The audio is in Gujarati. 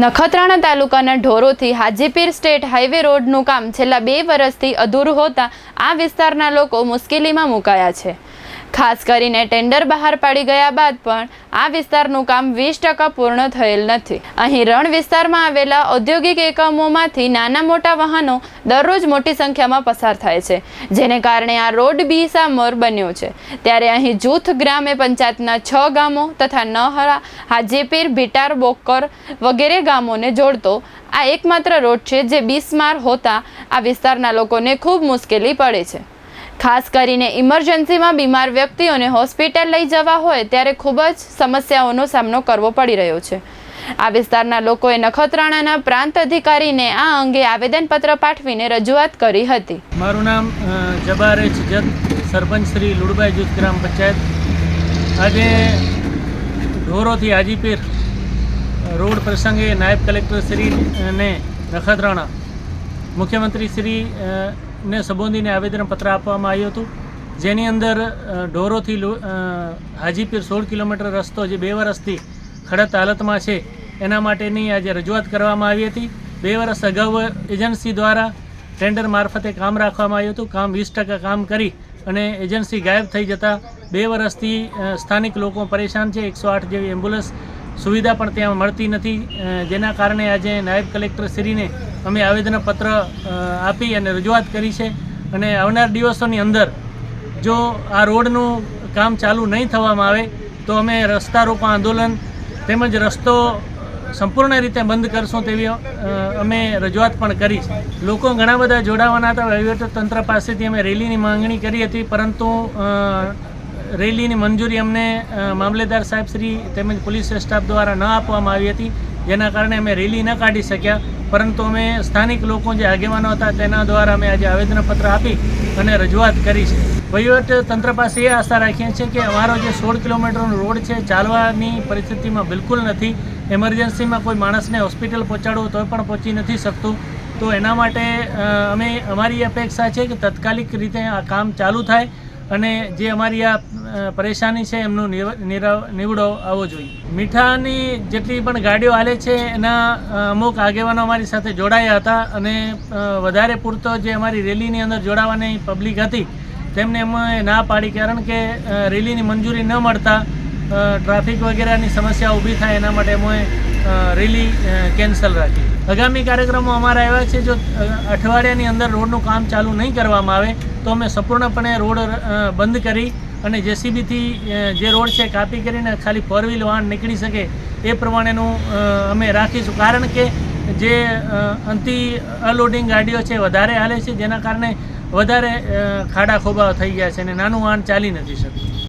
નખત્રાણા તાલુકાના ઢોરોથી હાજીપીર સ્ટેટ હાઈવે રોડનું કામ છેલ્લા બે વર્ષથી અધૂરું હોતા આ વિસ્તારના લોકો મુશ્કેલીમાં મુકાયા છે. ખાસ કરીને ટેન્ડર બહાર પાડી ગયા બાદ પણ આ વિસ્તારનું કામ વીસ ટકા પૂર્ણ થયેલ નથી. અહીં રણ વિસ્તારમાં આવેલા ઔદ્યોગિક એકમોમાંથી નાના મોટા વાહનો દરરોજ મોટી સંખ્યામાં પસાર થાય છે, જેને કારણે આ રોડ બીસામોર બન્યો છે. ત્યારે અહીં જૂથ ગ્રામે પંચાયતના છ ગામો તથા નહરા, હાજીપીર, ભીટાર, બોકર વગેરે ગામોને જોડતો આ એકમાત્ર રોડ છે જે બિસ્માર હોતા આ વિસ્તારના લોકોને ખૂબ મુશ્કેલી પડે છે. ખાસ કરીને ઇમરજન્સીમાં બીમાર વ્યક્તિઓને હોસ્પિટલ લઈ જવા હોય ત્યારે ખૂબ જ સમસ્યાઓનો સામનો કરવો પડી રહ્યો છે. આ વિસ્તારના લોકોએ નખત્રાણાના પ્રાંત અધિકારીને આ અંગે આવેદનપત્ર પાઠવીને રજૂઆત કરી હતી. મારું નામ જબાર જત સરપંચ શ્રી લુડબાઈ જૂથ ગ્રામ પંચાયત. આજે ઢોરોથી હાજીપીર રોડ પ્રસંગે નાયબ કલેક્ટર શ્રી ને નખત્રાણા મુખ્યમંત્રી શ્રી ને સંબોધીને આવેદનપત્ર આપવામાં આવ્યું હતું. જેની અંદર ઢોરોથી હાજીપીર સોળ કિલોમીટર રસ્તો જે બે વર્ષથી ખડત હાલતમાં છે, એના માટેની આજે રજૂઆત કરવામાં આવી હતી. બે વર્ષ અગાઉ એજન્સી દ્વારા ટેન્ડર મારફતે કામ રાખવામાં આવ્યું હતું. કામ વીસ ટકા કામ કરી અને એજન્સી ગાયબ થઈ જતાં બે વર્ષથી સ્થાનિક લોકો પરેશાન છે. એકસો આઠ જેવી એમ્બ્યુલન્સ સુવિધા પણ ત્યાં મળતી નથી. જેના કારણે આજે નાયબ કલેક્ટર શ્રીને અમે આવેદનપત્ર આપી અને રજૂઆત કરી છે અને આવનાર દિવસોની અંદર જો આ રોડનું કામ ચાલુ નહીં થવામાં આવે, તો અમે રસ્તા રોકો આંદોલન તેમજ રસ્તો સંપૂર્ણ રીતે બંધ કરશું તેવી અમે રજૂઆત પણ કરી લોકો ઘણા બધા જોડાવાના હતા. વહીવટતંત્ર પાસેથી અમે રેલીની માંગણી કરી હતી, પરંતુ રેલીની મંજૂરી અમને મામલેદાર સાહેબ શ્રી તેમજ પોલીસ સ્ટાફ દ્વારા ન આપવામાં આવી હતી. જેના કારણે અમે રેલી ન કાઢી શક્યા. પરંતુ અમે સ્થાનિક લોકો જે આગેવાનો હતા તેના દ્વારા અમે આજે આવેદનપત્ર આપી અને રજૂઆત કરી છે. વહીવટ તંત્ર પાસે એ આશા રાખીએ છીએ કે અમારો જે સોળ કિલોમીટરનો રોડ છે ચાલવાની પરિસ્થિતિમાં બિલકુલ નથી. એમરજન્સીમાં કોઈ માણસને હોસ્પિટલ પહોંચાડવું તો પણ પહોંચી નથી શકતું. તો એના માટે અમે, અમારી અપેક્ષા છે કે તાત્કાલિક રીતે આ કામ ચાલુ થાય. અને જે અમારી આ પરેશાની છે એમનું નિવ- નિવડો આવવો જોઈએ. મીઠાની જેટલી પણ ગાડીઓ હાલે છે, એના અમુક આગેવાનો અમારી સાથે જોડાયા હતા અને વધારે પૂરતો જે અમારી રેલીની અંદર જોડાવાની પબ્લિક હતી, તેમને અમે ના પાડી કારણ કે રેલીની મંજૂરી ન મળતા ટ્રાફિક વગેરેની સમસ્યા ઊભી થાય એના માટે અમે રેલી કેન્સલ રાખી. આગામી કાર્યક્રમો અમારા એવા છે, જો અઠવાડિયાની અંદર રોડનું કામ ચાલુ નહીં કરવામાં આવે, તો અમે સંપૂર્ણપણે રોડ બંધ કરી અને જેસીબીથી જે રોડ છે, કાપી કરીને ખાલી ફોર વ્હીલ વાહન નીકળી શકે એ પ્રમાણેનું અમે રાખીશું. કારણ કે જે અંતિ અનલોડિંગ ગાડીઓ છે, વધારે હાલે છે, જેના કારણે વધારે ખાડા ખોબા થઈ ગયા છે અને નાનું વાહન ચાલી નથી શકતું.